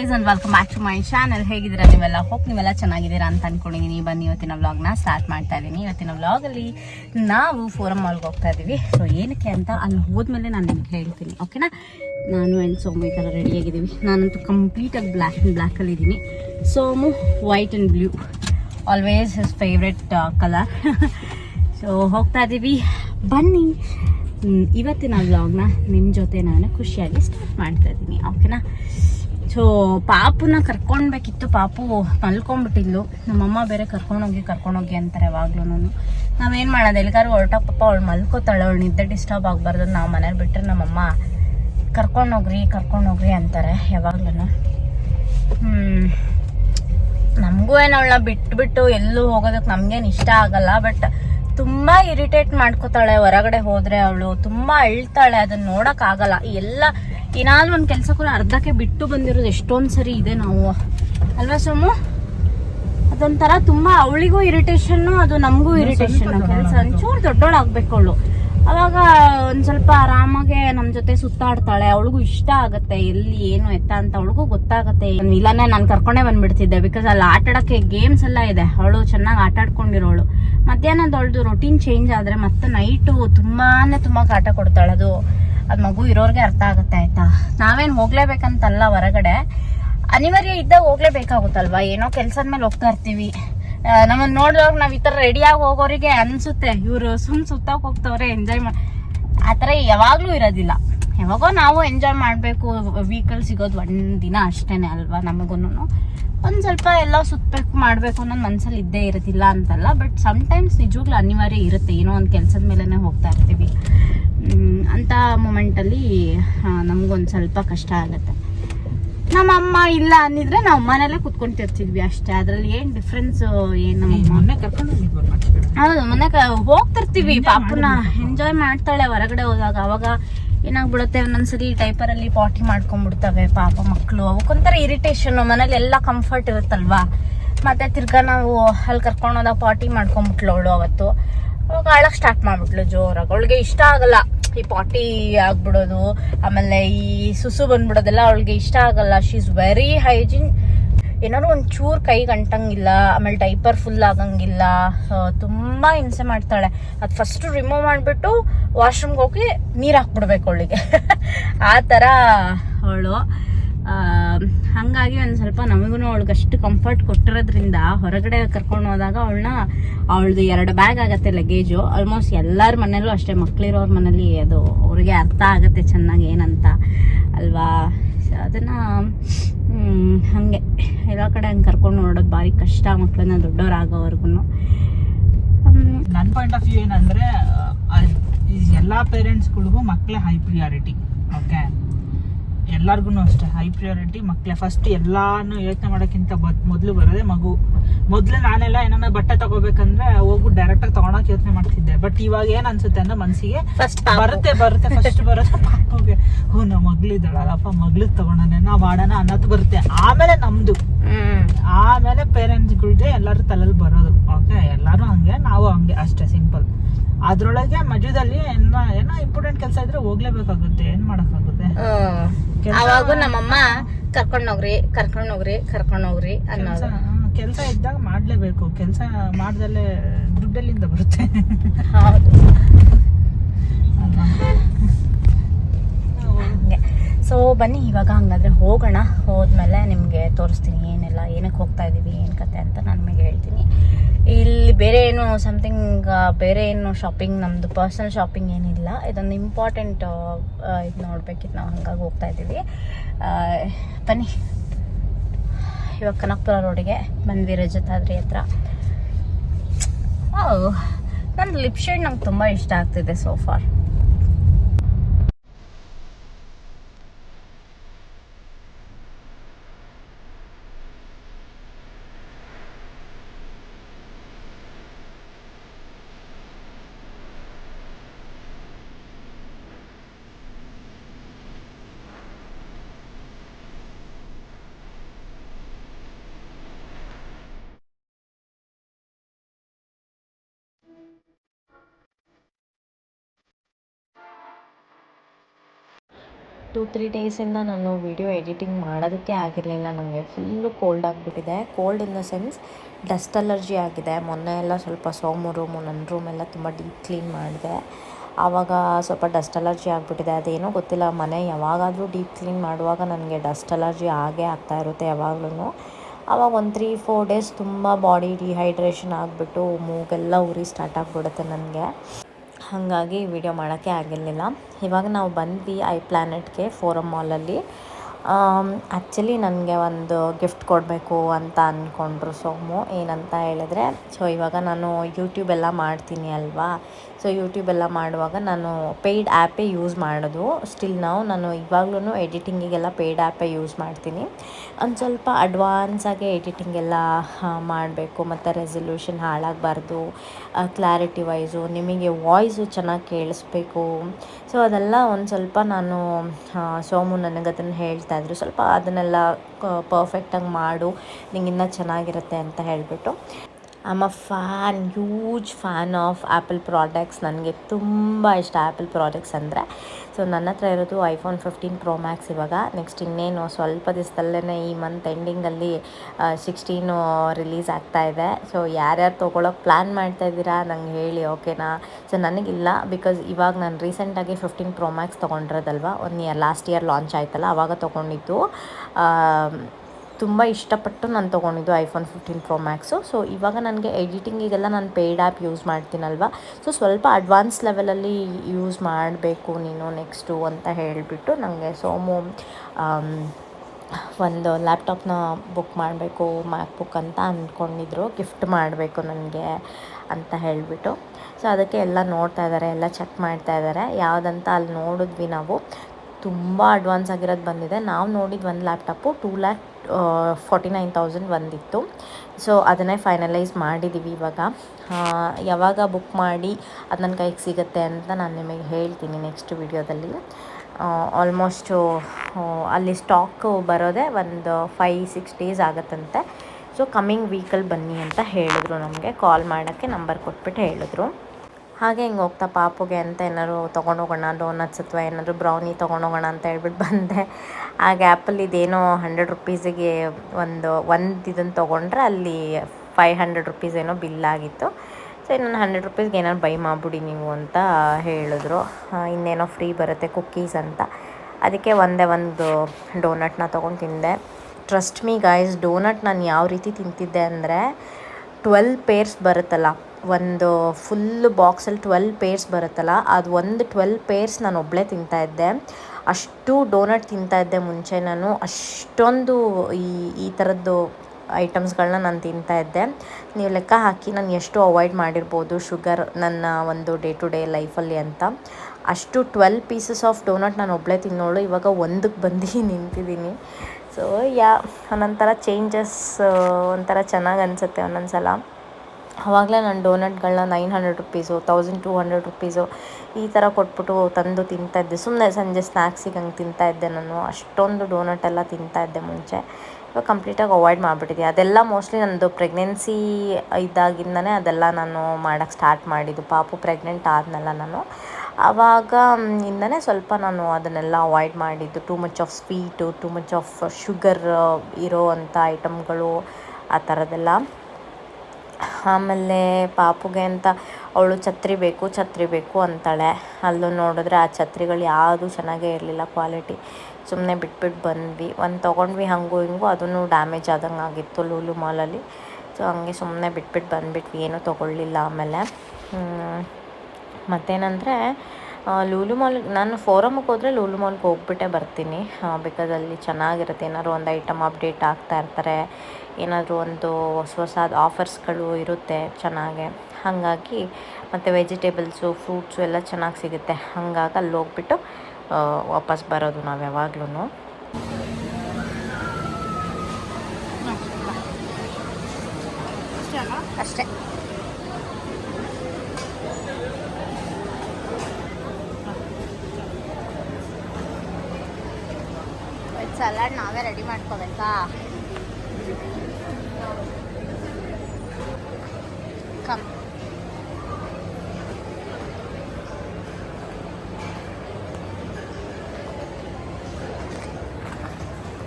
Guys and welcome back to my channel ಹೇಗಿದ್ದೀರಾ ನೀವೆಲ್ಲ? Hope ನೀವೆಲ್ಲ ಚೆನ್ನಾಗಿದ್ದೀರಾ ಅಂತ ಅನ್ಕೊಂಡಿದ್ದೀನಿ ಬನ್ನಿ, ಇವತ್ತಿನ ವ್ಲಾಗ್ನ ಸ್ಟಾರ್ಟ್ ಮಾಡ್ತಾ ಇದ್ದೀನಿ ಇವತ್ತಿನ ವ್ಲಾಗಲ್ಲಿ ನಾವು ಫೋರಮ್ ಮಾಲ್ಗೆ ಹೋಗ್ತಾ ಇದ್ದೀವಿ ಸೊ ಏನಕ್ಕೆ ಅಂತ ಅಲ್ಲಿ ಹೋದ್ಮೇಲೆ ನಾನು ನಿಮ್ಗೆ ಹೇಳ್ತೀನಿ ಓಕೆನಾ ನಾನು ಆ್ಯಂಡ್ ಸೋಮು ಈ ಥರ ರೆಡಿಯಾಗಿದ್ದೀವಿ ನಾನಂತೂ ಕಂಪ್ಲೀಟಾಗಿ ಬ್ಲ್ಯಾಕ್ ಆ್ಯಂಡ್ ಬ್ಲ್ಯಾಕಲ್ಲಿ ಇದ್ದೀನಿ Somu white and blue always his favourite colour so ಹೋಗ್ತಾ ಇದ್ದೀವಿ ಬನ್ನಿ. ಇವತ್ತಿನ ವ್ಲಾಗ್ನ ನಿಮ್ಮ ಜೊತೆ ನಾನು ಖುಷಿಯಾಗಿ ಸ್ಟಾರ್ಟ್ ಮಾಡ್ತಾ ಇದ್ದೀನಿ ಓಕೆನಾ ಸೊ, ಪಾಪುನ ಕರ್ಕೊಂಡ್ಬೇಕಿತ್ತು, ಪಾಪು ಮಲ್ಕೊಂಡ್ಬಿಟ್ಟಿದ್ಲು. ನಮ್ಮಮ್ಮ ಬೇರೆ ಕರ್ಕೊಂಡೋಗಿ ಕರ್ಕೊಂಡೋಗಿ ಅಂತಾರೆ ಯಾವಾಗ್ಲೂ ನಾವೇನು ಮಾಡೋದು? ಎಲ್ಲಿಗಾರು ಹೊರಟ ಪಾಪ ಅವಳು ಮಲ್ಕೋತಾಳೆ, ಅವಳು ನಿದ್ದೆ ಡಿಸ್ಟರ್ಬ್ ಆಗ್ಬಾರ್ದು ನಾವು ಮನೇಲಿ ಬಿಟ್ಟರೆ ನಮ್ಮಮ್ಮ ಕರ್ಕೊಂಡೋಗ್ರಿ ಕರ್ಕೊಂಡೋಗ್ರಿ ಅಂತಾರೆ ಯಾವಾಗ್ಲೂ ನಮಗೂ ಏನು ಅವಳನ್ನ ಬಿಟ್ಬಿಟ್ಟು ಎಲ್ಲೂ ಹೋಗೋದಕ್ಕೆ ನಮಗೇನು ಇಷ್ಟ ಆಗಲ್ಲ, ಬಟ್ ತುಂಬಾ ಇರಿಟೇಟ್ ಮಾಡ್ಕೋತಾಳೆ. ಹೊರಗಡೆ ಹೋದ್ರೆ ಅವಳು ತುಂಬಾ ಅಳ್ತಾಳೆ. ಅದನ್ನ ನೋಡೋಕ್ಕಾಗಲ್ಲ ಎಲ್ಲ ಏನಾದ್ರು ಒಂದು ಕೆಲ್ಸ ಕೂಡ ಅರ್ಧಕ್ಕೆ ಬಿಟ್ಟು ಬಂದಿರೋದು ಎಷ್ಟೊಂದು ಸರಿ ಇದೆ ನಾವು. ಅಲ್ವಾ ಸೋಮು? ಅದೊಂಥರ ತುಂಬಾ ಅವಳಿಗೂ ಇರಿಟೇಷನ್ನು ಅದು ನಮಗೂ ಇರಿಟೇಷನ್ ಕೆಲಸ ಒಂಚೂರು ದೊಡ್ಡೋಳಾಗ್ಬೇಕು ಅವಳು ಅವಾಗ ಒಂದು ಸ್ವಲ್ಪ ಆರಾಮಾಗೆ ನಮ್ಮ ಜೊತೆ ಸುತ್ತಾಡ್ತಾಳೆ. ಅವಳಿಗೂ ಇಷ್ಟ ಆಗತ್ತೆ ಎಲ್ಲಿ ಏನು ಎತ್ತ ಅಂತ ಅವಳಿಗೂ ಗೊತ್ತಾಗತ್ತೆ. ಇಲ್ಲಾನೆ ನಾನು ಕರ್ಕೊಂಡೇ ಬಂದ್ಬಿಡ್ತಿದ್ದೆ ಬಿಕಾಸ್ ಅಲ್ಲಿ ಆಟಾಡೋಕ್ಕೆ ಗೇಮ್ಸ್ ಎಲ್ಲ ಇದೆ. ಅವಳು ಚೆನ್ನಾಗಿ ಆಟ ಆಡ್ಕೊಂಡಿರೋಳು ಮಧ್ಯಾಹ್ನದವಳದು ರೊಟೀನ್ ಚೇಂಜ್ ಆದರೆ ಮತ್ತೆ ನೈಟು ತುಂಬಾ ತುಂಬ ಕಾಟ ಕೊಡ್ತಾಳೆ ಅದು ಅದ್ ಮಗು ಇರೋರ್ಗೆ ಅರ್ಥ ಆಗುತ್ತೆ ಆಯ್ತಾ? ನಾವೇನ್ ಹೋಗ್ಲೇಬೇಕಂತಲ್ಲ ಹೊರಗಡೆ. ಅನಿವಾರ್ಯ ಇದ್ದಾಗ ಹೋಗ್ಲೇಬೇಕಾಗುತ್ತಲ್ವಾ? ಏನೋ ಕೆಲ್ಸದ ಮೇಲೆ ಹೋಗ್ತಾ ಇರ್ತೀವಿ. ನಮ್ಮನ್ನ ನೋಡಿದಾಗ ನಾವ್ ಈ ತರ ರೆಡಿಯಾಗಿ ಹೋಗೋರಿಗೆ ಅನ್ಸುತ್ತೆ. ಇವ್ರು ಸುಮ್ ಸುತ್ತಾಕ್ ಹೋಗ್ತವ್ರೆ ಎಂಜಾಯ್ ಮಾ ಆ ಥರ ಯಾವಾಗ್ಲೂ ಇರೋದಿಲ್ಲ. ಯಾವಾಗೋ ನಾವು ಎಂಜಾಯ್ ಮಾಡಬೇಕು ವೀಕಲ್ ಸಿಗೋದು ಒಂದು ದಿನ ಅಷ್ಟೇ ಅಲ್ವಾ ನಮಗೂನು ಒಂದು ಸ್ವಲ್ಪ ಎಲ್ಲ ಸುತ್ತಬೇಕು ಮಾಡಬೇಕು ಅನ್ನೋದು ಮನಸ್ಸಲ್ಲಿ ಇದ್ದೇ ಇರೋದಿಲ್ಲ ಅಂತಲ್ಲ ಬಟ್ ಟೈಮ್ಸ್ ನಿಜವಾಗ್ಲೂ ಅನಿವಾರ್ಯ ಇರುತ್ತೆ. ಏನೋ ಒಂದು ಕೆಲ್ಸದ ಮೇಲೆನೆ ಹೋಗ್ತಾ ಇರ್ತೀವಿ. ಅಂಥ ಮೂಮೆಂಟಲ್ಲಿ ನಮಗೊಂದು ಸ್ವಲ್ಪ ಕಷ್ಟ ಆಗುತ್ತೆ. ನಮ್ಮ ಅಮ್ಮ ಇಲ್ಲ ಅಂದಿದ್ರೆ ನಾವು ಮನೇಲೆ ಕುತ್ಕೊಂತಿರ್ತಿದ್ವಿ ಅಷ್ಟೇ. ಅದ್ರಲ್ಲಿ ಏನ್ ಡಿಫ್ರೆನ್ಸ್ ಏನು ಹೌದು ಮನೆ ಹೋಗ್ತಿರ್ತೀವಿ. ಪಾಪನ ಎಂಜಾಯ್ ಮಾಡ್ತಾಳೆ ಹೊರಗಡೆ ಹೋದಾಗ. ಅವಾಗ ಏನಾಗ್ಬಿಡುತ್ತೆ ಒಂದೊಂದ್ಸರಿ ಅಲ್ಲಿ ಪಾಟಿ ಮಾಡ್ಕೊಂಡ್ಬಿಡ್ತವೆ, ಪಾಪ ಮಕ್ಕಳು ಅವಕ್ಕೊಂಥರ ಇರಿಟೇಷನ್ ಮನೇಲಿ ಎಲ್ಲ ಕಂಫರ್ಟ್ ಇರುತ್ತಲ್ವಾ? ಮತ್ತೆ ತಿರ್ಗಾ ನಾವು ಅಲ್ಲಿ ಕರ್ಕೊಂಡು ಹೋದಾಗ ಪಾಟಿ ಮಾಡ್ಕೊಂಡ್ಬಿಟ್ಲು ಅವಳು ಅವತ್ತು. ಅವಾಗ ಆಳಕ್ಕೆ ಸ್ಟಾರ್ಟ್ ಮಾಡ್ಬಿಟ್ಲು ಜೋರಾಗಿ. ಅವಳಿಗೆ ಇಷ್ಟ ಆಗಲ್ಲ ಈ ಪಾಟಿ ಆಗ್ಬಿಡೋದು, ಆಮೇಲೆ ಈ ಸುಸು ಬಂದ್ಬಿಡೋದೆಲ್ಲ ಅವಳಿಗೆ ಇಷ್ಟ ಆಗಲ್ಲ. ಶಿ ಇಸ್ ವೆರಿ ಹೈಜಿನ್ ಏನಾದ್ರು ಒಂದ್ ಚೂರ್ ಕೈಗೆ ಅಂಟಂಗಿಲ್ಲ ಆಮೇಲೆ ಡೈಪರ್ ಫುಲ್ ಆಗಂಗಿಲ್ಲ ತುಂಬ ಹಿಂಸೆ ಮಾಡ್ತಾಳೆ. ಅದು ಫಸ್ಟ್ ರಿಮೂವ್ ಮಾಡ್ಬಿಟ್ಟು ವಾಶ್ರೂಮ್ಗೆ ಹೋಗಿ ನೀರು ಹಾಕ್ಬಿಡ್ಬೇಕು ಅವಳಿಗೆ. ಆ ತರ ಅವಳು. ಹಂಗಾಗಿ ಒಂದು ಸ್ವಲ್ಪ ನಮಗೂ ಅವಳಿಗೆ ಅಷ್ಟು ಕಂಫರ್ಟ್ ಕೊಟ್ಟಿರೋದ್ರಿಂದ ಹೊರಗಡೆ ಕರ್ಕೊಂಡು ಹೋದಾಗ ಅವಳನ್ನ ಅವಳದು ಎರಡು ಬ್ಯಾಗ್ ಆಗುತ್ತೆ ಲಗೇಜು ಆಲ್ಮೋಸ್ಟ್ ಎಲ್ಲರ ಮನೇಲೂ ಅಷ್ಟೇ ಮಕ್ಳಿರೋರ ಮನೇಲಿ ಅದು ಅವ್ರಿಗೆ ಅರ್ಥ ಆಗುತ್ತೆ ಚೆನ್ನಾಗಿ ಏನಂತ. ಅಲ್ವಾ? ಅದನ್ನ ಹಂಗೆ, ಎಲ್ಲ ಕಡೆ ಹಂಗೆ ಕರ್ಕೊಂಡು ನೋಡೋದು ಭಾರಿ ಕಷ್ಟ ಮಕ್ಕಳನ್ನ ದೊಡ್ಡವರಾಗೋವರೆಗೂ ನನ್ನ ಪಾಯಿಂಟ್ ಆಫ್ ವ್ಯೂ ಏನಂದ್ರೆ ಎಲ್ಲಾ ಪೇರೆಂಟ್ಸ್ಗಳಿಗೂ ಮಕ್ಕಳೇ ಹೈ ಪ್ರಿಯಾರಿಟಿ ಓಕೆ ಎಲ್ಲಾರ್ಗು ಅಷ್ಟೇ ಹೈ ಪ್ರಿಯಾರಿಟಿ ಮಕ್ಕಳೇ ಫಸ್ಟ್ ಎಲ್ಲಾನು ಯೋಚನೆ ಮಾಡೋಕ್ಕಿಂತ ಮೊದಲು ಬರೋದೇ ಮಗು. ಮೊದಲು ನಾನೆಲ್ಲ ಏನಾನ ಬಟ್ಟೆ ತಗೋಬೇಕಂದ್ರೆ ಹೋಗು ಡೈರೆಕ್ಟಾಗಿ ತೊಗೊಳಕ್ಕೆ ತಗೊಳಕ್ ಯೋಚನೆ ಮಾಡ್ತಿದ್ದೆ. ಬಟ್ ಇವಾಗ ಏನ್ ಅನ್ಸುತ್ತೆ ಅಂದ್ರೆ ಮನ್ಸಿಗೆ ಫಸ್ಟ್ ಬರುತ್ತೆ ಬರುತ್ತೆ ಫಸ್ಟ್ ಬರೋದು ಪಾಪಗೆ. ಹ್ಞೂ ನಮ್ಮ ಇದ್ದಾಳಪ್ಪ ಮಗ್ಳಿಗೆ ತಗೊಳೋಣ ನಾವು ಆಡೋಣ ಅನ್ನೋದು ಬರುತ್ತೆ. ಆಮೇಲೆ ನಮ್ದು. ಹ್ಮ್. ಆಮೇಲೆ ಪೇರೆಂಟ್ಸ್ಗಳ್ದೆ ಎಲ್ಲರೂ ತಲೆಯಲ್ಲಿ ಬರೋದು ಓಕೆ ಎಲ್ಲರೂ ಹಂಗೆ ನಾವು ಹಂಗೆ ಅಷ್ಟೇ ಸಿಂಪಲ್ ಅದ್ರೊಳಗೆ ಮಧ್ಯದಲ್ಲಿ ಏನೋ ಏನೋ ಇಂಪಾರ್ಟೆಂಟ್ ಕೆಲಸ ಇದ್ರೆ ಹೋಗ್ಲೇಬೇಕಾಗುತ್ತೆ. ಏನ್ ಮಾಡಕ್ಕಾಗುತ್ತೆ? ಅವಾಗೂ ನಮ್ಮಮ್ಮ ಕರ್ಕೊಂಡ್ ಹೋಗ್ರಿ ಕರ್ಕೊಂಡ್ ಹೋಗ್ರಿ ಕರ್ಕೊಂಡ್ ಹೋಗ್ರಿ ಅನ್ನೋದು. ಕೆಲಸ ಇದ್ದಾಗ ಮಾಡ್ಲೇಬೇಕು. ಕೆಲಸ ಮಾಡ್ದಲ್ಲೇ ದುಡ್ಡಲ್ಲಿಂದ ಬರುತ್ತೆ. ಹೌದು. ಸೊ ಬನ್ನಿ ಇವಾಗ ಹಂಗಾದ್ರೆ ಹೋಗೋಣ. ಹೋದ್ಮೇಲೆ ನಿಮಗೆ ತೋರಿಸ್ತೀನಿ ಏನೆಲ್ಲ ಏನಕ್ಕೆ ಹೋಗ್ತಾ ಇದ್ದೀವಿ ಏನು ಕತೆ ಅಂತ ನಾನು ನಿಮಗೆ ಹೇಳ್ತೀನಿ. ಇಲ್ಲಿ ಬೇರೆ ಏನು ಸಮಥಿಂಗ್ ಬೇರೆ ಏನು ಶಾಪಿಂಗ್ ನಮ್ಮದು ಪರ್ಸ್ನಲ್ ಶಾಪಿಂಗ್ ಏನಿಲ್ಲ. ಇದೊಂದು ಇಂಪಾರ್ಟೆಂಟ್ ಇದು ನೋಡ್ಬೇಕಿತ್ತು. ನಾವು ಹಂಗಾಗಿ ಹೋಗ್ತಾ ಇದ್ದೀವಿ. ಬನ್ನಿ. ಇವಾಗ ಕನಕಪುರ ರೋಡಿಗೆ ಬಂದ್ವಿ ರಜತಾದ್ರಿ ಹತ್ರ. ನನ್ನ ಲಿಪ್ ಶೇಡ್ ನಂಗೆ ತುಂಬ ಇಷ್ಟ ಆಗ್ತಿದೆ ಸೋಫಾರ್ ಟೂ, ತ್ರೀ ಡೇಸಿಂದ ನಾನು ವಿಡಿಯೋ ಎಡಿಟಿಂಗ್ ಮಾಡೋದಕ್ಕೆ ಆಗಿರಲಿಲ್ಲ. ನನಗೆ ಫುಲ್ಲು ಕೋಲ್ಡ್ ಆಗಿಬಿಟ್ಟಿದೆ. Cold in the sense dust allergy ಆಗಿದೆ. ಮೊನ್ನೆ ಎಲ್ಲ ಸ್ವಲ್ಪ ಸೋಮು ರೂಮು ನನ್ನ ರೂಮೆಲ್ಲ ತುಂಬ ಡೀಪ್ ಕ್ಲೀನ್ ಮಾಡಿದೆ. ಆವಾಗ ಸ್ವಲ್ಪ ಡಸ್ಟ್ ಅಲರ್ಜಿ ಆಗಿಬಿಟ್ಟಿದೆ. ಅದೇನೋ ಗೊತ್ತಿಲ್ಲ. ಮನೆ ಯಾವಾಗಾದರೂ ಡೀಪ್ ಕ್ಲೀನ್ ಮಾಡುವಾಗ ನನಗೆ ಡಸ್ಟ್ ಅಲರ್ಜಿ ಆಗೇ ಆಗ್ತಾ ಇರುತ್ತೆ ಯಾವಾಗ್ಲೂ ಆವಾಗ ಒಂದು ತ್ರೀ ಫೋರ್ ಡೇಸ್ ತುಂಬ ಬಾಡಿ ಡಿಹೈಡ್ರೇಷನ್ ಆಗಿಬಿಟ್ಟು ಮೂಗೆಲ್ಲ ಉರಿ ಸ್ಟಾರ್ಟ್ ಆಗಿಬಿಡುತ್ತೆ ನನಗೆ. ಹಾಗಾಗಿ ವಿಡಿಯೋ ಮಾಡೋಕ್ಕೆ ಆಗಿರಲಿಲ್ಲ. ಇವಾಗ ನಾವು ಬಂದ್ವಿ ಐ ಪ್ಲ್ಯಾನೆಟ್ಗೆ ಫೋರಮ್ ಮಾಲಲ್ಲಿ. ಆ್ಯಕ್ಚುಲಿ ನನಗೆ ಒಂದು ಗಿಫ್ಟ್ ಕೊಡಬೇಕು ಅಂತ ಅಂದ್ಕೊಂಡ್ರು ಸೋಮು. ಏನಂತ ಹೇಳಿದ್ರೆ ಸೊ ಇವಾಗ ನಾನು ಯೂಟ್ಯೂಬ್ ಎಲ್ಲ ಮಾಡ್ತೀನಿ ಅಲ್ವಾ? ಸೊ ಯೂಟ್ಯೂಬ್ ಎಲ್ಲ ಮಾಡುವಾಗ ನಾನು ಪೇಯ್ಡ್ ಆ್ಯಪೇ ಯೂಸ್ ಮಾಡೋದು. ಸ್ಟಿಲ್ ನಾವು ನಾನು ಇವಾಗ್ಲೂ ಎಡಿಟಿಂಗಿಗೆಲ್ಲ ಪೇಯ್ಡ್ ಆ್ಯಪೇ ಯೂಸ್ ಮಾಡ್ತೀನಿ. ಒಂದು ಸ್ವಲ್ಪ ಅಡ್ವಾನ್ಸಾಗಿ ಎಡಿಟಿಂಗ್ ಎಲ್ಲ ಮಾಡಬೇಕು. ಮತ್ತು ರೆಸಲ್ಯೂಷನ್ ಹಾಳಾಗಬಾರ್ದು. ಕ್ಲಾರಿಟಿ ವೈಸು ನಿಮಗೆ ವಾಯ್ಸು ಚೆನ್ನಾಗಿ ಕೇಳಿಸ್ಬೇಕು. ಸೊ ಅದೆಲ್ಲ ಒಂದು ಸ್ವಲ್ಪ ನಾನು ಸೋಮು ನನಗೆ ಅದನ್ನು ಹೇಳ್ತಾ ಇದ್ರು. ಸ್ವಲ್ಪ ಅದನ್ನೆಲ್ಲ ಪರ್ಫೆಕ್ಟಾಗಿ ಮಾಡು. ನಿಂಗಿನ್ನ ಚೆನ್ನಾಗಿರುತ್ತೆ ಅಂತ ಹೇಳಿಬಿಟ್ಟು. Am a fan huge fan of Apple products ನನಗೆ ತುಂಬ ಇಷ್ಟ ಆ್ಯಪಲ್ ಪ್ರಾಡಕ್ಟ್ಸ್ ಅಂದರೆ. ಸೊ ನನ್ನ ಹತ್ರ ಇರೋದು ಐಫೋನ್ ಫಿಫ್ಟೀನ್ ಪ್ರೋ ಮ್ಯಾಕ್ಸ್ ಇವಾಗ. ನೆಕ್ಸ್ಟ್ ಇನ್ನೇನು ಸ್ವಲ್ಪ ದಿವಸದಲ್ಲೇ ಈ ಮಂತ್ ಎಂಡಿಂಗಲ್ಲಿ ಸಿಕ್ಸ್ಟೀನು ರಿಲೀಸ್ ಆಗ್ತಾ ಇದೆ. ಸೊ ಯಾರ್ಯಾರು ತೊಗೊಳೋಕೆ ಪ್ಲ್ಯಾನ್ ಮಾಡ್ತಾ ಇದ್ದೀರಾ ನಂಗೆ ಹೇಳಿ ಓಕೆನಾ ಸೊ ನನಗಿಲ್ಲ ಬಿಕಾಸ್ ಇವಾಗ ನಾನು ರೀಸೆಂಟಾಗಿ fifteen pro max ತೊಗೊಂಡಿರೋದಲ್ವ? One year last year launch ಆಯ್ತಲ್ಲ ಆವಾಗ ತೊಗೊಂಡಿದ್ದು. ತುಂಬ ಇಷ್ಟಪಟ್ಟು ನಾನು ತೊಗೊಂಡಿದ್ದು iPhone fifteen pro max. So, ಇವಾಗ ನನಗೆ ಎಡಿಟಿಂಗಿಗೆಲ್ಲ ನಾನು ಪೇಯ್ಡ್ ಆ್ಯಪ್ ಯೂಸ್ ಮಾಡ್ತೀನಲ್ವ? ಸೊ, ಸ್ವಲ್ಪ ಅಡ್ವಾನ್ಸ್ ಲೆವೆಲಲ್ಲಿ ಯೂಸ್ ಮಾಡಬೇಕು ನೀನು ನೆಕ್ಸ್ಟು ಅಂತ ಹೇಳಿಬಿಟ್ಟು ನನಗೆ ಸೋಮು ಒಂದು ಲ್ಯಾಪ್ಟಾಪ್ನ ಬುಕ್ ಮಾಡಬೇಕು ಮ್ಯಾಕ್ ಬುಕ್ ಅಂತ ಅಂದ್ಕೊಂಡಿದ್ರು. ಗಿಫ್ಟ್ ಮಾಡಬೇಕು ನನಗೆ ಅಂತ ಹೇಳಿಬಿಟ್ಟು. ಸೊ, ಅದಕ್ಕೆ ಎಲ್ಲ ನೋಡ್ತಾ ಇದ್ದಾರೆ, ಎಲ್ಲ ಚೆಕ್ ಮಾಡ್ತಾ ಇದ್ದಾರೆ. ಯಾವುದಂತ ಅಲ್ಲಿ ನೋಡಿದ್ವಿ ನಾವು. ತುಂಬ ಅಡ್ವಾನ್ಸ್ ಆಗಿರೋದು ಬಂದಿದೆ. ನಾವು ನೋಡಿದ ಒಂದು laptop two lakh forty nine thousand ಬಂದಿತ್ತು. ಸೊ ಅದನ್ನೇ ಫೈನಲೈಸ್ ಮಾಡಿದ್ದೀವಿ ಇವಾಗ. ಯಾವಾಗ ಬುಕ್ ಮಾಡಿ ಅದು ನನ್ನ ಕೈಗೆ ಸಿಗುತ್ತೆ ಅಂತ ನಾನು ನಿಮಗೆ ಹೇಳ್ತೀನಿ ನೆಕ್ಸ್ಟ್ ವಿಡಿಯೋದಲ್ಲಿ ಆಲ್ಮೋಸ್ಟು ಅಲ್ಲಿ ಸ್ಟಾಕು ಬರೋದೇ ಒಂದು ಫೈ ಸಿಕ್ಸ್ ಡೇಸ್ ಆಗುತ್ತಂತೆ. ಸೊ ಕಮ್ಮಿಂಗ್ ವೀಕಲ್ಲಿ ಬನ್ನಿ ಅಂತ ಹೇಳಿದ್ರು ನಮಗೆ. ಕಾಲ್ ಮಾಡೋಕ್ಕೆ ನಂಬರ್ ಕೊಟ್ಬಿಟ್ಟು ಹೇಳಿದ್ರು. ಹಾಗೆ ಹಿಂಗೆ ಹೋಗ್ತಾ ಪಾಪುಗೆ ಅಂತ ಏನಾದ್ರು ತೊಗೊಂಡೋಗೋಣ ಡೋನಟ್ಸ್ ಅಥವಾ ಏನಾದರೂ ಬ್ರೌನಿ ತೊಗೊಂಡೋಗೋಣ ಅಂತ ಹೇಳ್ಬಿಟ್ಟು ಬಂದೆ. ಆ ಗ್ಯಾಪಲ್ಲಿ ಇದೇನೋ ಹಂಡ್ರೆಡ್ ರುಪೀಸಿಗೆ ಒಂದು ಒಂದು ಇದನ್ನು ತೊಗೊಂಡ್ರೆ ಅಲ್ಲಿ ಫೈವ್ ಹಂಡ್ರೆಡ್ ರುಪೀಸ್ ಏನೋ ಬಿಲ್ ಆಗಿತ್ತು. ಸೊ ನಾನು ಹಂಡ್ರೆಡ್ ರುಪೀಸ್ಗೆ ಏನಾದ್ರು ಬೈ ಮಾಡಿಬಿಡಿ ನೀವು ಅಂತ ಹೇಳಿದ್ರು. ಇನ್ನೇನೋ ಫ್ರೀ ಬರುತ್ತೆ ಕುಕ್ಕೀಸ್ ಅಂತ. ಅದಕ್ಕೆ ಒಂದೇ ಒಂದು ಡೋನಟ್ನ ತೊಗೊಂಡು ತಿಂದೆ. ಟ್ರಸ್ಟ್ ಮೀ ಗಾಯ್ಸ್ ಡೋನಟ್ ನಾನು ಯಾವ ರೀತಿ ತಿಂತಿದ್ದೆ ಅಂದರೆ ಟ್ವೆಲ್ ಪೇರ್ಸ್ ಬರುತ್ತಲ್ಲ. ಒಂದು ಫುಲ್ ಬಾಕ್ಸಲ್ಲಿ ಟ್ವೆಲ್ ಪೇರ್ಸ್ ಬರುತ್ತಲ್ಲ, ಅದು ಒಂದು ಟ್ವೆಲ್ ಪೇರ್ಸ್ ನಾನು ಒಬ್ಬಳೇ ತಿಂತಾಯಿದ್ದೆ ಅಷ್ಟು ಡೋನಟ್ ತಿಂತಾಯಿದ್ದೆ ಮುಂಚೆ ನಾನು. ಅಷ್ಟೊಂದು ಈ ಈ ಥರದ್ದು ಐಟಮ್ಸ್ಗಳನ್ನ ನಾನು ತಿಂತಾಯಿದ್ದೆ ನೀವು ಲೆಕ್ಕ ಹಾಕಿ ನಾನು ಎಷ್ಟು ಅವಾಯ್ಡ್ ಮಾಡಿರ್ಬೋದು ಶುಗರ್ ನನ್ನ ಒಂದು ಡೇ ಟು ಡೇ ಲೈಫಲ್ಲಿ ಅಂತ. ಅಷ್ಟು ಟ್ವೆಲ್ ಪೀಸಸ್ ಆಫ್ ಡೋನಟ್ ನಾನು ಒಬ್ಬಳೇ ತಿನ್ನೋಳು, ಇವಾಗ ಒಂದಕ್ಕೆ ಬಂದು ನಿಂತಿದ್ದೀನಿ. ಸೊ ಯಾ ಒಂದೊಂಥರ ಚೇಂಜಸ್ ಒಂಥರ ಚೆನ್ನಾಗಿ ಅನಿಸುತ್ತೆ ಒಂದೊಂದು ಸಲ ಆವಾಗಲೇ ನಾನು ಡೋನಟ್ಗಳನ್ನ nine hundred rupees, thousand two hundred rupees ಈ ಥರ ಕೊಟ್ಬಿಟ್ಟು ತಂದು ತಿಂತಾಯಿದ್ದೆ ಸುಮ್ಮನೆ ಸಂಜೆ ಸ್ನ್ಯಾಕ್ಸಿಗೆ ಹಂಗೆ ತಿಂತಾಯಿದ್ದೆ ನಾನು. ಅಷ್ಟೊಂದು ಡೋನಟ್ ಎಲ್ಲ ತಿಂತಾಯಿದ್ದೆ ಮುಂಚೆ. ಇವಾಗ ಕಂಪ್ಲೀಟಾಗಿ ಅವಾಯ್ಡ್ ಮಾಡಿಬಿಟ್ಟಿದ್ದೆ. ಅದೆಲ್ಲ ಮೋಸ್ಟ್ಲಿ ನನ್ನದು ಪ್ರೆಗ್ನೆನ್ಸಿ ಇದ್ದಾಗಿಂದನೇ ಅದೆಲ್ಲ ನಾನು ಮಾಡೋಕ್ಕೆ ಸ್ಟಾರ್ಟ್ ಮಾಡಿದ್ದು. ಪಾಪು ಪ್ರೆಗ್ನೆಂಟ್ ಆದ್ನಲ್ಲ ನಾನು. ಆವಾಗ ಇಂದನೇ ಸ್ವಲ್ಪ ನಾನು ಅದನ್ನೆಲ್ಲ ಅವಾಯ್ಡ್ ಮಾಡಿದ್ದು. Too much of sweet, too much of sugar, ಇರೋ ಅಂಥ ಐಟಮ್ಗಳು ಆ ಥರದ್ದೆಲ್ಲ. ಆಮೇಲೆ ಪಾಪುಗೆ ಅಂತ ಅವಳು ಛತ್ರಿ ಬೇಕು ಛತ್ರಿ ಬೇಕು ಅಂತಾಳೆ. ಅಲ್ಲೂ ನೋಡಿದ್ರೆ ಆ ಛತ್ರಿಗಳು ಯಾವುದೂ ಚೆನ್ನಾಗೇ ಇರಲಿಲ್ಲ ಕ್ವಾಲಿಟಿ ಸುಮ್ಮನೆ ಬಿಟ್ಬಿಟ್ಟು ಬಂದ್ವಿ. ಒಂದು ತೊಗೊಂಡ್ವಿ ಹಂಗೂ ಹಿಂಗೂ ಅದೂ ಡ್ಯಾಮೇಜ್ ಆದಂಗೆ ಆಗಿತ್ತು ಲೂಲು ಮಾಲಲ್ಲಿ ಸೊ ಹಂಗೆ ಸುಮ್ಮನೆ ಬಿಟ್ಬಿಟ್ಟು ಬಂದ್ಬಿಟ್ವಿ. ಏನೂ ತೊಗೊಳ್ಳಿಲ್ಲ ಆಮೇಲೆ. ಮತ್ತೇನಂದರೆ ಲೂಲು ಮಾಲ್, ನಾನು ಫೋರಮ್ಗೆ ಹೋದರೆ ಲೂಲು ಮಾಲ್ಗೆ ಹೋಗ್ಬಿಟ್ಟೆ ಬರ್ತೀನಿ. ಬಿಕಾಸ್ ಅಲ್ಲಿ ಚೆನ್ನಾಗಿರುತ್ತೆ. ಏನಾದ್ರು ಒಂದು ಐಟಮ್ ಅಪ್ಡೇಟ್ ಆಗ್ತಾ ಇರ್ತಾರೆ. ಏನಾದರೂ ಒಂದು ಹೊಸ ಹೊಸ ಆಫರ್ಸ್ಗಳು ಇರುತ್ತೆ ಚೆನ್ನಾಗೆ. ಹಾಗಾಗಿ ಮತ್ತು ವೆಜಿಟೇಬಲ್ಸು ಫ್ರೂಟ್ಸು ಎಲ್ಲ ಚೆನ್ನಾಗಿ ಸಿಗುತ್ತೆ. ಹಾಗಾಗಿ ಅಲ್ಲಿ ಹೋಗ್ಬಿಟ್ಟು ವಾಪಸ್ ಬರೋದು ನಾವು ಯಾವಾಗ್ಲೂ ವೆಜ್ ಸಲಾಡ್ ನಾವೇ ರೆಡಿ ಮಾಡ್ಕೋಬೇಕಾ? ಕಮ್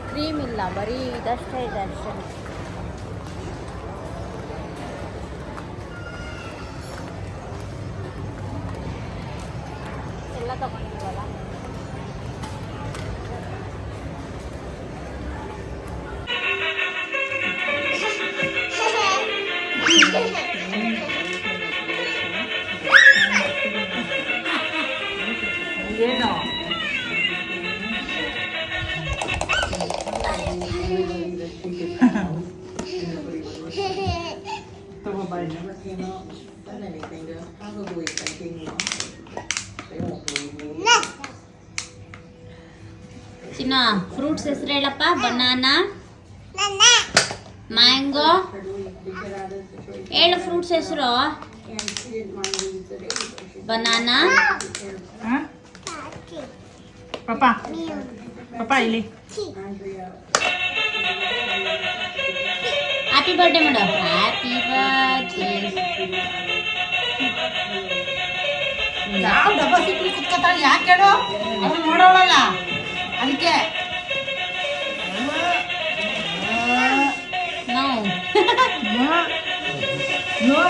ಕ್ರೀಮ್ ಇಲ್ಲ ಬರೀ ಇದಷ್ಟೇ ಇದೆ ಅಷ್ಟೇ. ಚಿನ್ನ ಫ್ರೂಟ್ಸ್ ಹೆಸರು ಹೇಳಪ್ಪ ಬನಾನಾ ಮ್ಯಾಂಗೋ ಹೇಳು ಫ್ರೂಟ್ಸ್ ಹೆಸರು. ಬನಾನಾ ಹಾ? ಪಾಪ ಪಾಪ ಇಲ್ಲಿ. ಹ್ಯಾಪಿ ಬರ್ಡೇ ಮಾಡು ಹ್ಯಾಪಿ ಬರ್ಡೇ ಯಾವ ಡಬ್ಬ ಸಿಕ್ಕಿ ಕುತ್ಕೊತಾಳೆ? ಯಾಕೆ ಹೇಳು? ಅವ್ರು ನೋಡೋಳಲ್ಲ. ಅದಕ್ಕೆ. ನೋ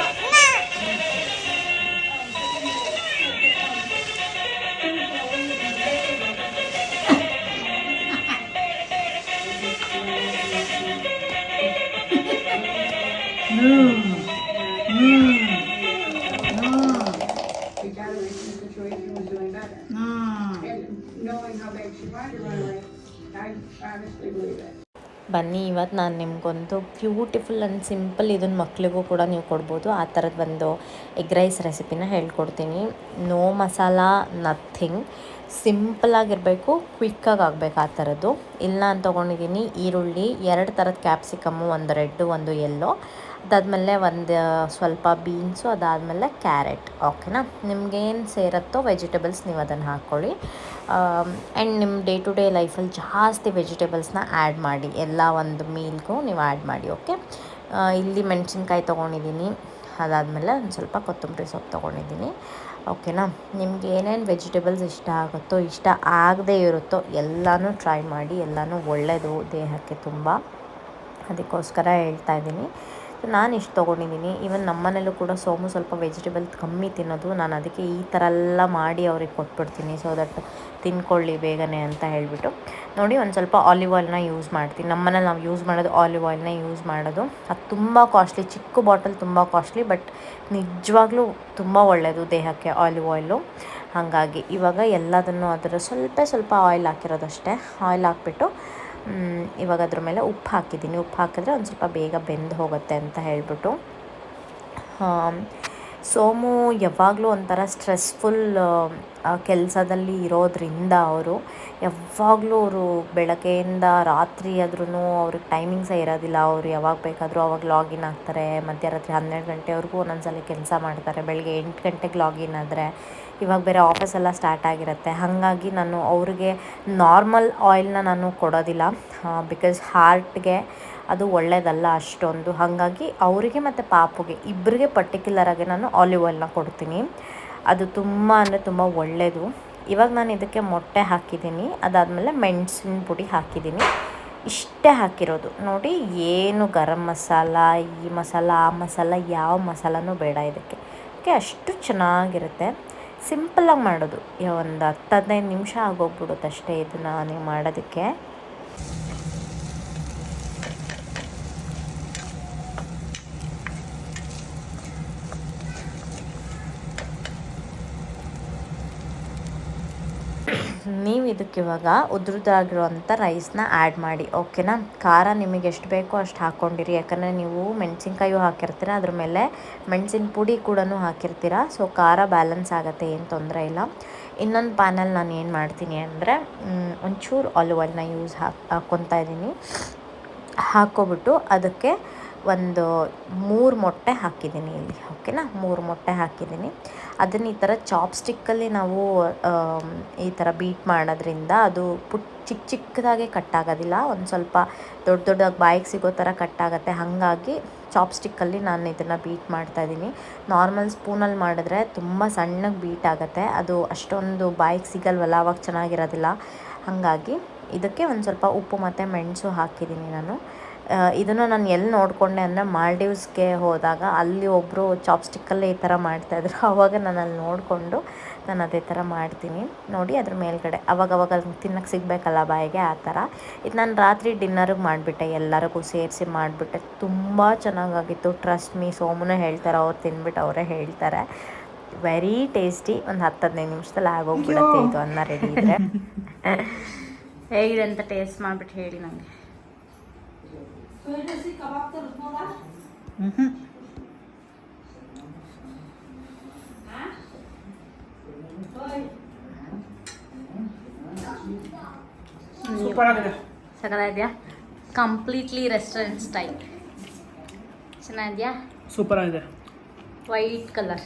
ಇವತ್ತು ನಾನು ನಿಮಗೊಂದು ಬ್ಯೂಟಿಫುಲ್ ಆ್ಯಂಡ್ ಸಿಂಪಲ್ ಇದನ್ನು ಮಕ್ಕಳಿಗೂ ಕೂಡ ನೀವು ಕೊಡ್ಬೋದು. ಆ ಥರದ ಒಂದು ಎಗ್ ರೈಸ್ ರೆಸಿಪಿನ ಹೇಳ್ಕೊಡ್ತೀನಿ. No masala, nothing. ಸಿಂಪಲಾಗಿರಬೇಕು ಕ್ವಿಕ್ಕಾಗಿ ಆಗಬೇಕು ಆ ಥರದ್ದು. ಇಲ್ಲಿ ನಾನು ತೊಗೊಂಡಿದ್ದೀನಿ ಈರುಳ್ಳಿ, ಎರಡು ಥರದ ಕ್ಯಾಪ್ಸಿಕಮ್ಮು, ಒಂದು ರೆಡ್ಡು ಒಂದು ಎಲ್ಲೋ ಅದಾದಮೇಲೆ ಒಂದು ಸ್ವಲ್ಪ ಬೀನ್ಸು, ಅದಾದಮೇಲೆ ಕ್ಯಾರೆಟ್. ಓಕೆನಾ? ನಿಮ್ಗೇನು ಸೇರುತ್ತೋ ವೆಜಿಟೇಬಲ್ಸ್ ನೀವು ಅದನ್ನು ಹಾಕ್ಕೊಳ್ಳಿ ಆ್ಯಂಡ್ ನಿಮ್ಮ ಡೇ ಟು ಡೇ ಲೈಫಲ್ಲಿ ಜಾಸ್ತಿ ವೆಜಿಟೇಬಲ್ಸ್ನ ಆ್ಯಡ್ ಮಾಡಿ, ಎಲ್ಲ ಒಂದು ಮೀಲ್ಗೂ ನೀವು ಆ್ಯಡ್ ಮಾಡಿ ಓಕೆ ಇಲ್ಲಿ ಮೆಣಸಿನ್ಕಾಯಿ ತೊಗೊಂಡಿದ್ದೀನಿ ಅದಾದಮೇಲೆ ಒಂದು ಸ್ವಲ್ಪ ಕೊತ್ತಂಬರಿ ಸೊಪ್ಪು ತೊಗೊಂಡಿದ್ದೀನಿ ಓಕೆನಾ ನಿಮ್ಗೆ ಏನೇನು ವೆಜಿಟೇಬಲ್ಸ್ ಇಷ್ಟ ಆಗುತ್ತೋ, ಇಷ್ಟ ಆಗದೇ ಇರುತ್ತೋ, ಎಲ್ಲನೂ ಟ್ರೈ ಮಾಡಿ, ಎಲ್ಲನೂ ಒಳ್ಳೆಯದು ದೇಹಕ್ಕೆ ತುಂಬ. ಅದಕ್ಕೋಸ್ಕರ ಹೇಳ್ತಾ ಇದ್ದೀನಿ. ನಾನು ಇಷ್ಟು ತೊಗೊಂಡಿದ್ದೀನಿ ಈವನ್ ನಮ್ಮನೇಲೂ ಕೂಡ ಸೋಮು ಸ್ವಲ್ಪ ವೆಜಿಟೇಬಲ್ಸ್ ಕಮ್ಮಿ ತಿನ್ನೋದು. ನಾನು ಅದಕ್ಕೆ ಈ ಥರ ಎಲ್ಲ ಮಾಡಿ ಅವ್ರಿಗೆ ಕೊಟ್ಬಿಡ್ತೀನಿ. ಸೊ ದಟ್ ತಿನ್ಕೊಳ್ಳಿ ಬೇಗನೆ ಅಂತ ಹೇಳಿಬಿಟ್ಟು. ನೋಡಿ ಒಂದು ಸ್ವಲ್ಪ ಆಲಿವ್ ಆಯಿಲ್ನ ಯೂಸ್ ಮಾಡ್ತೀನಿ. ನಮ್ಮನೇಲಿ ನಾವು ಯೂಸ್ ಮಾಡೋದು ಆಲಿವ್ ಆಯಿಲ್ನ ಯೂಸ್ ಮಾಡೋದು. ಅದು ತುಂಬ ಕಾಸ್ಟ್ಲಿ ಚಿಕ್ಕ ಬಾಟಲ್ ತುಂಬ ಕಾಸ್ಟ್ಲಿ ಬಟ್ ನಿಜವಾಗ್ಲೂ ತುಂಬ ಒಳ್ಳೆಯದು ದೇಹಕ್ಕೆ ಆಲಿವ್ ಆಯಿಲು ಹಾಗಾಗಿ ಇವಾಗ ಎಲ್ಲದನ್ನು ಅದರ ಸ್ವಲ್ಪ ಸ್ವಲ್ಪ ಆಯಿಲ್ ಹಾಕಿರೋದಷ್ಟೇ. ಆಯಿಲ್ ಹಾಕ್ಬಿಟ್ಟು ಇವಾಗ ಅದ್ರ ಮೇಲೆ ಉಪ್ಪು ಹಾಕಿದ್ದೀನಿ. ಉಪ್ಪು ಹಾಕಿದ್ರೆ ಒಂದು ಸ್ವಲ್ಪ ಬೇಗ ಬೆಂದು ಹೋಗುತ್ತೆ ಅಂತ ಹೇಳಿಬಿಟ್ಟು ಸೋಮು ಯಾವಾಗಲೂ ಒಂಥರ ಸ್ಟ್ರೆಸ್ಫುಲ್ ಕೆಲಸದಲ್ಲಿ ಇರೋದ್ರಿಂದ ಅವರು ಯಾವಾಗಲೂ ಅವರು ಬೆಳಗ್ಗೆಯಿಂದ ರಾತ್ರಿ ಆದ್ರೂ ಅವ್ರಿಗೆ ಟೈಮಿಂಗ್ಸೇ ಇರೋದಿಲ್ಲ. ಅವರು ಯಾವಾಗ ಬೇಕಾದರೂ ಅವಾಗ ಲಾಗಿನ್ ಆಗ್ತಾರೆ. ಮಧ್ಯರಾತ್ರಿ ಹನ್ನೆರಡು ಗಂಟೆವರೆಗೂ ಒಂದೊಂದ್ಸಲ ಕೆಲಸ ಮಾಡ್ತಾರೆ. ಬೆಳಗ್ಗೆ ಎಂಟು ಗಂಟೆಗೆ ಲಾಗಿನ್ ಆದರೆ ಇವಾಗ ಬೇರೆ ಆಫೀಸೆಲ್ಲ ಸ್ಟಾರ್ಟ್ ಆಗಿರುತ್ತೆ. ಹಾಗಾಗಿ ನಾನು ಅವ್ರಿಗೆ ನಾರ್ಮಲ್ ಆಯಿಲ್ನ ನಾನು ಕೊಡೋದಿಲ್ಲ ಬಿಕಾಸ್ ಹಾರ್ಟ್ಗೆ ಅದು ಒಳ್ಳೆಯದಲ್ಲ ಅಷ್ಟೊಂದು. ಹಾಗಾಗಿ ಅವರಿಗೆ ಮತ್ತು ಪಾಪುಗೆ ಇಬ್ಬರಿಗೆ ಪರ್ಟಿಕ್ಯುಲರಾಗಿ ನಾನು ಆಲಿವ್ ಆಯಿಲ್ನ ಕೊಡ್ತೀನಿ. ಅದು ತುಂಬ ಅಂದರೆ ತುಂಬ ಒಳ್ಳೆಯದು ಇವಾಗ ನಾನು ಇದಕ್ಕೆ ಮೊಟ್ಟೆ ಹಾಕಿದ್ದೀನಿ. ಅದಾದಮೇಲೆ ಮೆಣಸಿನ ಪುಡಿ ಹಾಕಿದ್ದೀನಿ. ಇಷ್ಟೇ ಹಾಕಿರೋದು. ನೋಡಿ, ಏನು ಗರಂ ಮಸಾಲ, ಈ ಮಸಾಲ, ಆ ಮಸಾಲ, ಯಾವ ಮಸಾಲನೂ ಬೇಡ ಇದಕ್ಕೆ. ಓಕೆ, ಅಷ್ಟು ಚೆನ್ನಾಗಿರುತ್ತೆ. ಸಿಂಪಲ್ಲಾಗಿ ಮಾಡೋದು. ಒಂದು ಹತ್ತು ಹದಿನೈದು ನಿಮಿಷ ಆಗೋಗ್ಬಿಡುತ್ತೆ ಅಷ್ಟೇ ಇದನ್ನು ನೀವು ಮಾಡೋದಕ್ಕೆ. ನೀವು ಇದಕ್ಕೆ ಇವಾಗ ಉದ್ರದಾಗಿರುವಂಥ ರೈಸ್ನ ಆ್ಯಡ್ ಮಾಡಿ ಓಕೆನಾ ಖಾರ ನಿಮಗೆ ಎಷ್ಟು ಬೇಕೋ ಅಷ್ಟು ಹಾಕ್ಕೊಂಡಿರಿ ಯಾಕಂದರೆ ನೀವು ಮೆಣಸಿನ್ಕಾಯು ಹಾಕಿರ್ತೀರ, ಅದ್ರ ಮೇಲೆ ಮೆಣಸಿನ ಪುಡಿ ಕೂಡ ಹಾಕಿರ್ತೀರ. ಸೊ ಖಾರ ಬ್ಯಾಲೆನ್ಸ್ ಆಗುತ್ತೆ, ಏನು ತೊಂದರೆ ಇಲ್ಲ. ಇನ್ನೊಂದು ಪ್ಯಾನಲ್ ನಾನು ಏನು ಮಾಡ್ತೀನಿ ಅಂದರೆ ಒಂಚೂರು ಆಲಿವ್ ಆಯಿಲ್ನ ಯೂಸ್ ಹಾಕಿ ಹಾಕ್ಕೊತಾ ಇದ್ದೀನಿ. ಹಾಕ್ಕೊಬಿಟ್ಟು ಅದಕ್ಕೆ ಒಂದು ಮೂರು ಮೊಟ್ಟೆ ಹಾಕಿದ್ದೀನಿ ಇಲ್ಲಿ ಓಕೆನಾ ಮೂರು ಮೊಟ್ಟೆ ಹಾಕಿದ್ದೀನಿ. ಅದನ್ನು ಈ ಥರ ಚಾಪ್ ಸ್ಟಿಕ್ಕಲ್ಲಿ ನಾವು ಈ ಥರ ಬೀಟ್ ಮಾಡೋದ್ರಿಂದ ಅದು ಪುಟ್ ಚಿಕ್ಕ ಚಿಕ್ಕದಾಗೆ ಕಟ್ ಆಗೋದಿಲ್ಲ. ಒಂದು ಸ್ವಲ್ಪ ದೊಡ್ಡ ದೊಡ್ಡದಾಗಿ ಬಾಯಿಗೆ ಸಿಗೋ ಥರ ಕಟ್ ಆಗುತ್ತೆ. ಹಾಗಾಗಿ ಚಾಪ್ಸ್ಟಿಕ್ಕಲ್ಲಿ ನಾನು ಇದನ್ನು ಬೀಟ್ ಮಾಡ್ತಾಯಿದ್ದೀನಿ ನಾರ್ಮಲ್ ಸ್ಪೂನಲ್ಲಿ ಮಾಡಿದ್ರೆ ತುಂಬ ಸಣ್ಣಗೆ ಬೀಟ್ ಆಗುತ್ತೆ. ಅದು ಅಷ್ಟೊಂದು ಬಾಯಿಗೆ ಸಿಗಲ್ವಲ್ಲ, ಅವಾಗ ಚೆನ್ನಾಗಿರೋದಿಲ್ಲ. ಹಾಗಾಗಿ ಇದಕ್ಕೆ ಒಂದು ಸ್ವಲ್ಪ ಉಪ್ಪು ಮತ್ತು ಮೆಣಸು ಹಾಕಿದ್ದೀನಿ ನಾನು. ಇದನ್ನು ನಾನು ಎಲ್ಲಿ ನೋಡಿಕೊಂಡೆ ಅಂದರೆ ಮಾಲ್ಡೀವ್ಸ್ಗೆ ಹೋದಾಗ ಅಲ್ಲಿ ಒಬ್ಬರು ಚಾಪ್ಸ್ಟಿಕ್ಕಲ್ಲೇ ಈ ಥರ ಮಾಡ್ತಾಯಿದ್ರು ಆವಾಗ ನಾನು ಅಲ್ಲಿ ನೋಡಿಕೊಂಡು ನಾನು ಅದೇ ಥರ ಮಾಡ್ತೀನಿ. ನೋಡಿ ಅದ್ರ ಮೇಲ್ಗಡೆ. ಅವಾಗವಾಗ ತಿನ್ನಕ್ಕೆ ಸಿಗಬೇಕಲ್ಲ ಬಾಯಿಗೆ ಆ ಥರ ಇದು ನಾನು ರಾತ್ರಿ ಡಿನ್ನರ್ಗೆ ಮಾಡಿಬಿಟ್ಟೆ ಎಲ್ಲರಿಗೂ ಸೇರಿಸಿ ಮಾಡಿಬಿಟ್ಟೆ. ತುಂಬ ಚೆನ್ನಾಗಾಗಿತ್ತು. ಟ್ರಸ್ಟ್ ಮೀ ಸೋಮುನೇ ಹೇಳ್ತಾರೆ ಅವ್ರು ತಿನ್ಬಿಟ್ಟು ಅವರೇ ಹೇಳ್ತಾರೆ. ವೆರಿ ಟೇಸ್ಟಿ ಒಂದು ಹತ್ತು ಹದಿನೈದು ನಿಮಿಷದಲ್ಲಿ ಆಗೋಗ್ಬಿಡುತ್ತೆ ಇದು ಅನ್ನ ರೆಡಿ ಇದ್ರೆ. ಹೇಗಿದೆ ಅಂತ ಟೇಸ್ಟ್ ಮಾಡಿಬಿಟ್ಟು ಹೇಳಿ ನನಗೆ ಹ್ಞೂ ಸೂಪರ್ ಆಗಿದೆ ಸಕಲಾಗಿದೆಯಾ ಕಂಪ್ಲೀಟ್ಲಿ ರೆಸ್ಟೋರೆಂಟ್ ಸ್ಟೈಲ್ ಚೆನ್ನಾಗಿದೆಯಾ? ಸೂಪರ್ ಆಗಿದೆ. ವೈಟ್ ಕಲರ್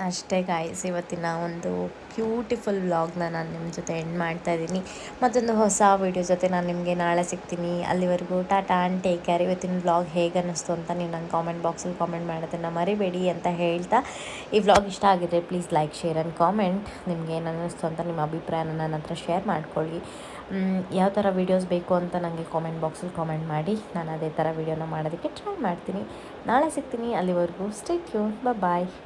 ಅಷ್ಟೇ ಗಾಯ್ಸ್ ಇವತ್ತಿನ ಒಂದು ಬ್ಯೂಟಿಫುಲ್ ವ್ಲಾಗ್ನ ನಾನು ನಿಮ್ಮ ಜೊತೆ ಎಂಡ್ ಮಾಡ್ತಾ ಇದ್ದೀನಿ. ಮತ್ತೊಂದು ಹೊಸ ವಿಡಿಯೋ ಜೊತೆ ನಾನು ನಿಮಗೆ ನಾಳೆ ಸಿಗ್ತೀನಿ. ಅಲ್ಲಿವರೆಗೂ ಟಾಟಾ ಆ್ಯಂಡ್ ಟೇಕ್ ಕೇರ್ ಇವತ್ತಿನ ವ್ಲಾಗ್ ಹೇಗೆ ಅನ್ನಿಸ್ತು ಅಂತ ನೀವು ನಂಗೆ ಕಾಮೆಂಟ್ ಬಾಕ್ಸಲ್ಲಿ ಕಾಮೆಂಟ್ ಮಾಡೋದನ್ನು ಮರಿಬೇಡಿ ಅಂತ ಹೇಳ್ತಾ. ಈ ವ್ಲಾಗ್ ಇಷ್ಟ ಆಗಿದ್ರೆ please like share and comment ನಿಮ್ಗೆ ಏನು ಅನ್ನಿಸ್ತು ಅಂತ ನಿಮ್ಮ ಅಭಿಪ್ರಾಯನ ನನ್ನ ಹತ್ರ ಶೇರ್ ಮಾಡ್ಕೊಳ್ಳಿ. ಯಾವ ಥರ ವೀಡಿಯೋಸ್ ಬೇಕು ಅಂತ ನನಗೆ ಕಾಮೆಂಟ್ ಬಾಕ್ಸಲ್ಲಿ ಕಾಮೆಂಟ್ ಮಾಡಿ. ನಾನು ಅದೇ ಥರ ವೀಡಿಯೋನ ಮಾಡೋದಕ್ಕೆ ಟ್ರೈ ಮಾಡ್ತೀನಿ. ನಾಳೆ ಸಿಗ್ತೀನಿ. ಅಲ್ಲಿವರೆಗೂ ಸ್ಟೇ ಟ್ಯೂನ್ ಬಾಯ್